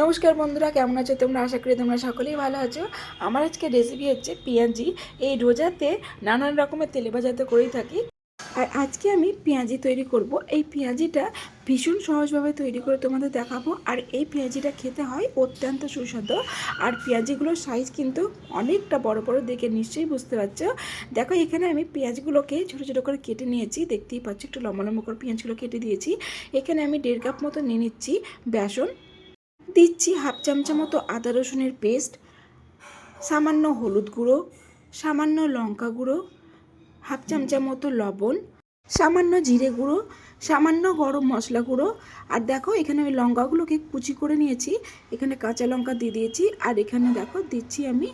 নমস্কার বন্ধুরা, কেমন আছো তোমরা? আশা করি তোমরা সকলেই ভালো আছো। আমার আজকে রেসিপি হচ্ছে পেঁয়াজি। এই রোজাতে নানান রকমের তেলে ভাজাতে করেই থাকি। আর আজকে আমি পেঁয়াজি তৈরি করব। এই পেঁয়াজিটা ভীষণ সহজভাবে তৈরি করে তোমাদের দেখাবো। আর এই পেঁয়াজিটা খেতে হয় অত্যন্ত সুস্বাদু। আর পেঁয়াজিগুলোর সাইজ কিন্তু অনেকটা বড় বড় দেখে নিশ্চয়ই বুঝতে পারছ। দেখো, এখানে আমি পেঁয়াজগুলোকে ছোটো ছোটো করে কেটে নিয়েছি। দেখতেই পাচ্ছ, একটু লম্বা লম্বা করে পেঁয়াজগুলো কেটে দিয়েছি। এখানে আমি দেড় কাপ মতো নিয়ে নিচ্ছি বেসন। দিচ্ছি হাফ চামচা মতো আদা রসুনের পেস্ট, সামান্য হলুদ গুঁড়ো, সামান্য লঙ্কা গুঁড়ো, হাফ চামচা মতো লবণ, সামান্য জিরে গুঁড়ো, সামান্য গরম মশলা গুঁড়ো। আর দেখো, এখানে আমি লঙ্কাগুলোকে কুচি করে নিয়েছি, এখানে কাঁচা লঙ্কা দিয়ে দিয়েছি, আর এখানে দেখো, দিচ্ছি আমি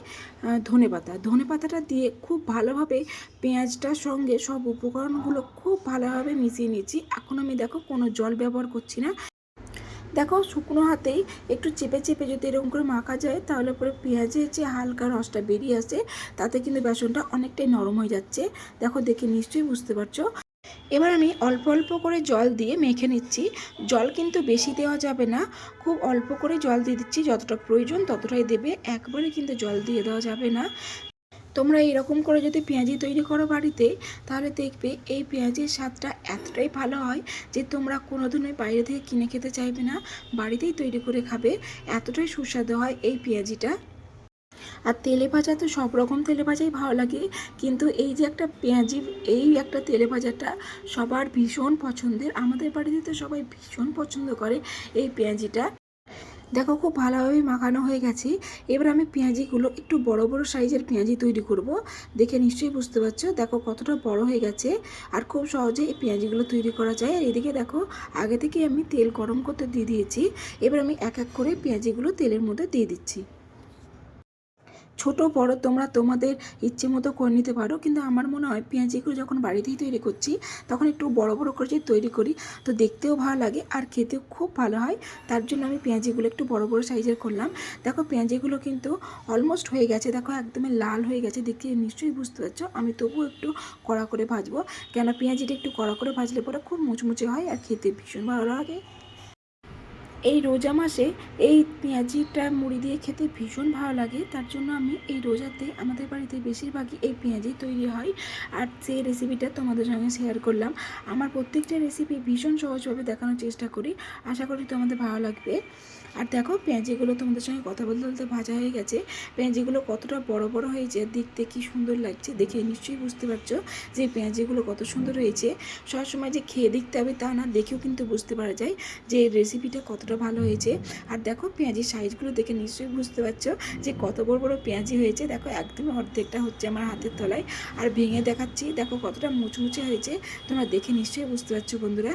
ধনে পাতা। ধনে পাতাটা দিয়ে খুব ভালোভাবে পেঁয়াজটার সঙ্গে সব উপকরণগুলো খুব ভালোভাবে মিশিয়ে নিয়েছি। এখন আমি দেখো, কোনো জল ব্যবহার করছি না। দেখো শুকনো হাতেই একটু চেপে চেপে যদি এরকম করে মাখা যায়, তাহলে পরে পেঁয়াজের যে হালকা রসটা বেরিয়ে আসে, তাতে কিন্তু বেসনটা অনেকটাই নরম হয়ে যাচ্ছে। দেখো দেখে নিশ্চয়ই বুঝতে পারছ। এবার আমি অল্প অল্প করে জল দিয়ে মেখে নিচ্ছি। জল কিন্তু বেশি দেওয়া যাবে না। খুব অল্প করে জল দিয়ে দিচ্ছি, যতটা প্রয়োজন ততটাই দেবে। একবারে কিন্তু জল দিয়ে দেওয়া যাবে না। তোমরা এরকম করে যদি পেঁয়াজি তৈরি করো বাড়িতে, তাহলে দেখবে এই পেঁয়াজির স্বাদটা এতটাই ভালো হয় যে তোমরা কোনোদিনই বাইরে থেকে কিনে খেতে চাইবে না, বাড়িতেই তৈরি করে খাবে। এতটাই সুস্বাদু হয় এই পেঁয়াজিটা। আর তেলে ভাজা তো সব রকম তেলে ভাজাই ভালো লাগে, কিন্তু এই যে একটা পেঁয়াজি, এই একটা তেলে ভাজাটা সবার ভীষণ পছন্দের। আমাদের বাড়িতে তো সবাই ভীষণ পছন্দ করে এই পেঁয়াজিটা। দেখো খুব ভালোভাবেই মাখানো হয়ে গেছে। এবার আমি পেঁয়াজিগুলো একটু বড় বড় সাইজের পেঁয়াজি তৈরি করব। দেখে নিশ্চয়ই বুঝতে পারছ, দেখো কতটা বড় হয়ে গেছে। আর খুব সহজে এই পেঁয়াজিগুলো তৈরি করা যায়। আর এদিকে দেখো, আগে থেকে আমি তেল গরম করতে দিয়ে দিয়েছি। এবার আমি এক এক করে পেঁয়াজিগুলো তেলের মধ্যে দিয়ে দিচ্ছি। ছোট, বড় তোমরা তোমাদের ইচ্ছে মতো করে নিতে পারো। কিন্তু আমার মনে হয় পেঁয়াজিগুলো যখন বাড়িতেই তৈরি করছি, তখন একটু বড় বড় করে যদি তৈরি করি, তো দেখতেও ভালো লাগে আর খেতেও খুব ভালো হয়। তার জন্য আমি পেঁয়াজিগুলো একটু বড় বড় সাইজের করলাম। দেখো পেঁয়াজিগুলো কিন্তু অলমোস্ট হয়ে গেছে। দেখো একদমই লাল হয়ে গেছে। দেখে নিশ্চয়ই বুঝতে পারছ। আমি তবুও একটু কড়া করে ভাজবো। কেন পেঁয়াজিটা একটু কড়া করে ভাজলে পরে খুব মুচমুচে হয় আর খেতে ভীষণ ভালো লাগে। এই রোজা মাসে এই পেঁয়াজিটা মুড়ি দিয়ে খেতে ভীষণ ভালো লাগে। তার জন্য আমি এই রোজাতে আমাদের বাড়িতে বেশিরভাগই এই পেঁয়াজি তৈরি হয়। আর সেই রেসিপিটা তোমাদের সঙ্গে শেয়ার করলাম। আমার প্রত্যেকটা রেসিপি ভীষণ সহজভাবে দেখানোর চেষ্টা করি। আশা করি তোমাদের ভালো লাগবে। আর দেখো, পেঁয়াজিগুলো তোমাদের সঙ্গে কথা বলতে বলতে ভাজা হয়ে গেছে। পেঁয়াজিগুলো কতটা বড় বড় হয়েছে, দেখতে কি সুন্দর লাগছে দেখে নিশ্চয়ই বুঝতে পারছ যে পেঁয়াজিগুলো কত সুন্দর হয়েছে। সবসময় যে খেয়ে দেখতে হবে তা না, দেখেও কিন্তু বুঝতে পারা যায় যে রেসিপিটা কতটা ভালো হয়েছে? আর দেখো পেঁয়াজির সাইজগুলো দেখে নিশ্চয়ই বুঝতে পারছ যে কত বড় বড় পেঁয়াজি হয়েছে। দেখো একদমই অর্ধেকটা হচ্ছে আমার হাতের তলায়। আর ভেঙে দেখাচ্ছি, দেখো কতটা মুচমুচে হয়েছে। তোমরা দেখে নিশ্চয়ই বুঝতে পারছ বন্ধুরা।